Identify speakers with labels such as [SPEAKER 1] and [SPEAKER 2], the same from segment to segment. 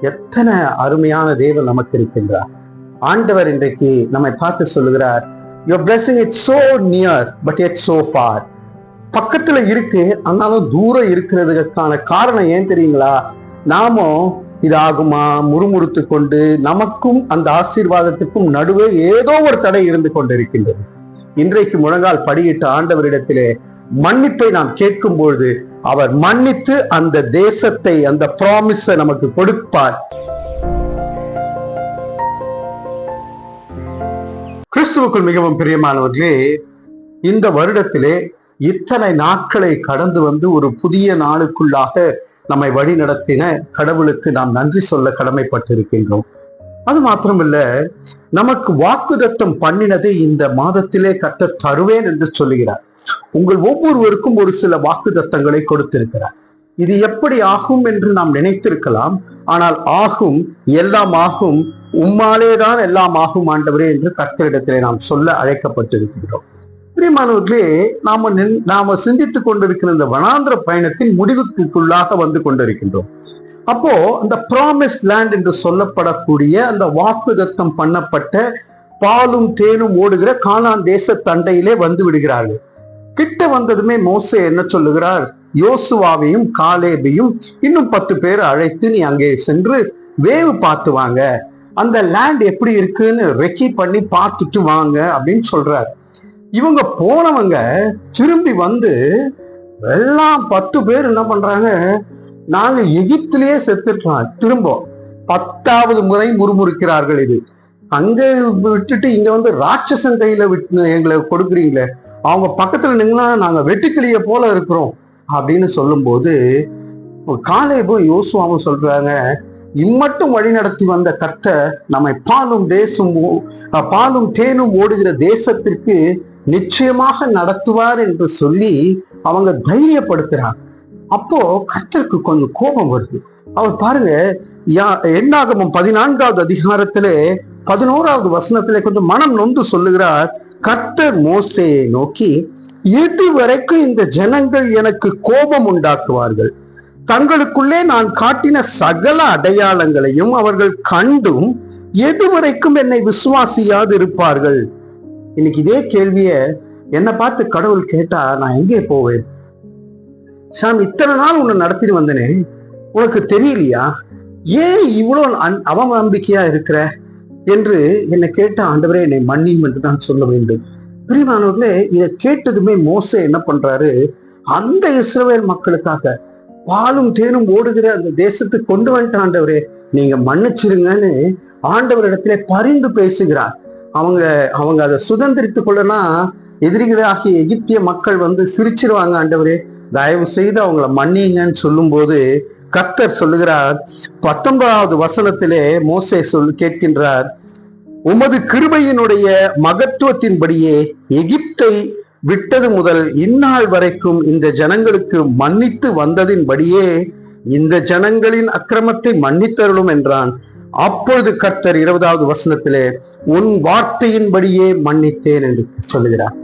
[SPEAKER 1] எத்தனை அருமையான தேவன் நமக்கு இருக்கின்றார். ஆண்டவர் இன்றைக்கு நம்மை பார்த்து சொல்லுகிறார் your blessing it so near but it's so far பக்கத்துல இருக்கு ஆனாலும் தூரம் இருக்கிறதுக்கான காரணம் ஏன் தெரியுங்களா? நாமும் இதாகுமா முறுமுறுத்து கொண்டு நமக்கும் அந்த ஆசீர்வாதத்துக்கும் நடுவே ஏதோ ஒரு தடை இருந்து கொண்டிருக்கின்றது. இன்றைக்கு முழங்கால் படியிட்ட ஆண்டவரிடத்திலே மன்னிப்பை நாம் கேட்கும் பொழுது அவர் மன்னித்து அந்த தேசத்தை அந்த ப்ராமிஸை நமக்கு கொடுப்பார். கிறிஸ்துவுக்குள் மிகவும் பிரியமானவர்களே இந்த வருடத்திலே இத்தனை நாட்களை கடந்து வந்து ஒரு புதிய நாளுக்குள்ளாக நம்மை வழி நடத்தின கடவுளுக்கு நாம் நன்றி சொல்ல கடமைப்பட்டிருக்கின்றோம். அது மாத்திரமில்ல நமக்கு வாக்குதத்தம் பண்ணினதை இந்த மாதத்திலே கட்ட தருவேன் என்று சொல்லுகிறார். உங்கள் ஒவ்வொருவருக்கும் ஒரு சில வாக்கு தத்தங்களை கொடுத்திருக்கிறார். இது எப்படி ஆகும் என்று நாம் நினைத்திருக்கலாம். ஆனால் ஆகும் எல்லாம் ஆகும் உம்மாலே தான் எல்லாம் ஆகும் ஆண்டவரே என்று கர்த்தரிடத்திலே நாம் சொல்ல அழைக்கப்பட்டிருக்கின்றோம். பிரியமானவர்களே நாம நின்- நாம சிந்தித்துக் கொண்டிருக்கிற இந்த வனாந்திர பயணத்தின் முடிவுக்குள்ளாக வந்து கொண்டிருக்கின்றோம். அப்போ அந்த ப்ராமிஸ் லேண்ட் என்று சொல்லப்படக்கூடிய அந்த வாக்குதத்தம் பண்ணப்பட்ட பாலும் தேனும் ஓடுகிற காணான் தேச தண்டையிலே வந்து விடுகிறார்கள். கிட்ட வந்ததுமே மோசே என்ன சொல்லுகிறார்? யோசுவாவையும் காலேபையும் இன்னும் பத்து பேர் அழைத்து நீ அங்கே சென்று வேவு பார்த்து வாங்க. அந்த லேண்ட் எப்படி இருக்குன்னு ரெக்கி பண்ணி பார்த்துட்டு வாங்க அப்படின்னு சொல்றாரு. இவங்க போனவங்க திரும்பி வந்து எல்லாம் பத்து பேர் என்ன பண்றாங்க? நாங்க எகிப்திலேயே செத்துட்டோம். திரும்ப பத்தாவது முறை முறுமுறுக்கிறார்கள் இது. அங்க விட்டுட்டு இங்க வந்து ராட்சசன் கையில விட்டு எங்களை கொடுக்குறீங்களே அவங்க பக்கத்துல நின்னா நாங்க வெட்டுக்கிளிய போல இருக்கிறோம் அப்படின்னு சொல்லும்போது காலேபும் யோசுவாவும் சொல்றாங்க இம்மட்டும் வழி நடத்தி வந்த கத்த நம்மை பாலும் தேசம் ஓ- பாலும் தேனும் ஓடுகிற தேசத்திற்கு நிச்சயமாக நடத்துவார் என்று சொல்லி அவங்க தைரியப்படுத்துறாங்க. அப்போ கர்த்தருக்கு கொஞ்சம் கோபம் வருது. அவர் பாருங்க யா- எண்ணாகமம் பதினான்காவது அதிகாரத்திலே பதினோராவது வசனத்திலே கொஞ்சம் மனம் நொந்து சொல்லுகிறார் கர்த்தர் மோசையை நோக்கி இது வரைக்கும் இந்த ஜனங்கள் எனக்கு கோபம் உண்டாக்குவார்கள். தங்களுக்குள்ளே நான் காட்டின சகல அடையாளங்களையும் அவர்கள் கண்டும் எதுவரைக்கும் என்னை விசுவாசியாது இருப்பார்கள்? இன்னைக்கு இதே கேள்விய என்னை பார்த்து கடவுள் கேட்டா நான் எங்கே போவேன்? சாம் இத்தனை நாள் உன்னை நடத்திட்டு வந்தனே உனக்கு தெரியலையா? ஏன் இவ்வளவு அன்- அவநம்பிக்கையா இருக்கிற? என்று என்னை கேட்ட ஆண்டவரே என்னை மன்னியும் என்று தான் சொல்ல வேண்டும். பிரிவானவர்களே இதை கேட்டதுமே மோசே என்ன பண்றாரு? அந்த இஸ்ரவேல் மக்களுக்காக பாலும் தேனும் ஓடுகிற அந்த தேசத்துக்கு கொண்டு வந்துட்ட ஆண்டவரே நீங்க மன்னிச்சிருங்கன்னு ஆண்டவரிடத்துல பரிந்து பேசுகிறார். அவங்க அவங்க அதை சுதந்திரித்துக் கொள்ளனா எதிரிகளாகிய எகிப்திய மக்கள் வந்து சிரிச்சிருவாங்க ஆண்டவரே. தயவு செய்து அவங்கள மன்னிங்கன்னு சொல்லும்போது கர்த்தர் சொல்லுகிறார். பத்தொன்பதாவது வசனத்திலே மோசே சொல் கேட்கின்றார். உமது கிருபையினுடைய மகத்துவத்தின்படியே எகிப்தை விட்டது முதல் இந்நாள் வரைக்கும் இந்த ஜனங்களுக்கு மன்னித்து வந்ததின்படியே இந்த ஜனங்களின் அக்கிரமத்தை மன்னித்தருளும் என்றான். அப்பொழுது கர்த்தர் இருபதாவது வசனத்திலே உன் வார்த்தையின்படியே மன்னித்தேன் என்று சொல்லுகிறார்.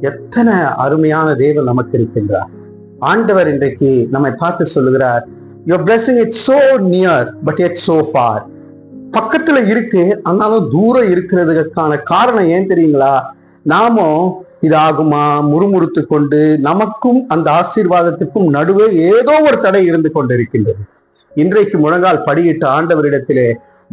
[SPEAKER 1] எத்தனை அருமையான தேவன் நமக்கு இருக்கின்றார். ஆண்டவர் இன்றைக்கு நம்மை பார்த்து சொல்லுகிறார் your blessing it's so near but it's so far பக்கத்துல இருக்கு ஆனாலும் தூரம் இருக்கிறதுக்கான காரணம் ஏன் தெரியுங்களா? நாமும் இதாகுமா? முறுமுறுத்து கொண்டு நமக்கும் அந்த ஆசீர்வாதத்துக்கும் நடுவே ஏதோ ஒரு தடை இருந்து கொண்டிருக்கின்றது. இன்றைக்கு முழங்கால் படியிட்ட ஆண்டவரிடத்திலே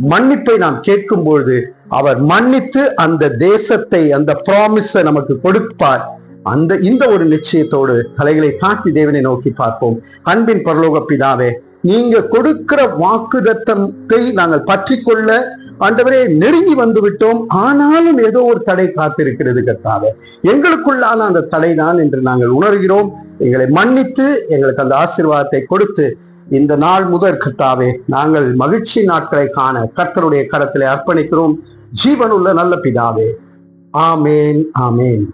[SPEAKER 1] மன்னிப்பை நாம் கேட்கும் பொழுது அவர் மன்னித்து அந்த தேசத்தை அந்த ப்ராமிஸை நமக்கு கொடுப்பார். அந்த இந்த ஒரு நிச்சயத்தோடு கலைகளை காட்டி தேவனை நோக்கி பார்ப்போம். அன்பின் பரலோக பிதாவே நீங்க கொடுக்கிற வாக்குதத்தத்தை நாங்கள் பற்றி கொள்ள ஆண்டவரே நெருங்கி வந்து விட்டோம் ஆனாலும் ஏதோ ஒரு தடை காத்திருக்கிறது கத்தாவே எங்களுக்குள்ளான அந்த தடை தான் என்று நாங்கள் உணர்கிறோம். எங்களை மன்னித்து எங்களுக்கு அந்த ஆசீர்வாதத்தை கொடுத்து இந்த நாள் முதற் கத்தாவே நாங்கள் மகிழ்ச்சி நாட்களை காண கர்த்தருடைய கரத்திலே அர்ப்பணிக்கிறோம். ஜீவனுள்ள நல்ல பிதாவே. ஆமேன் ஆமேன்.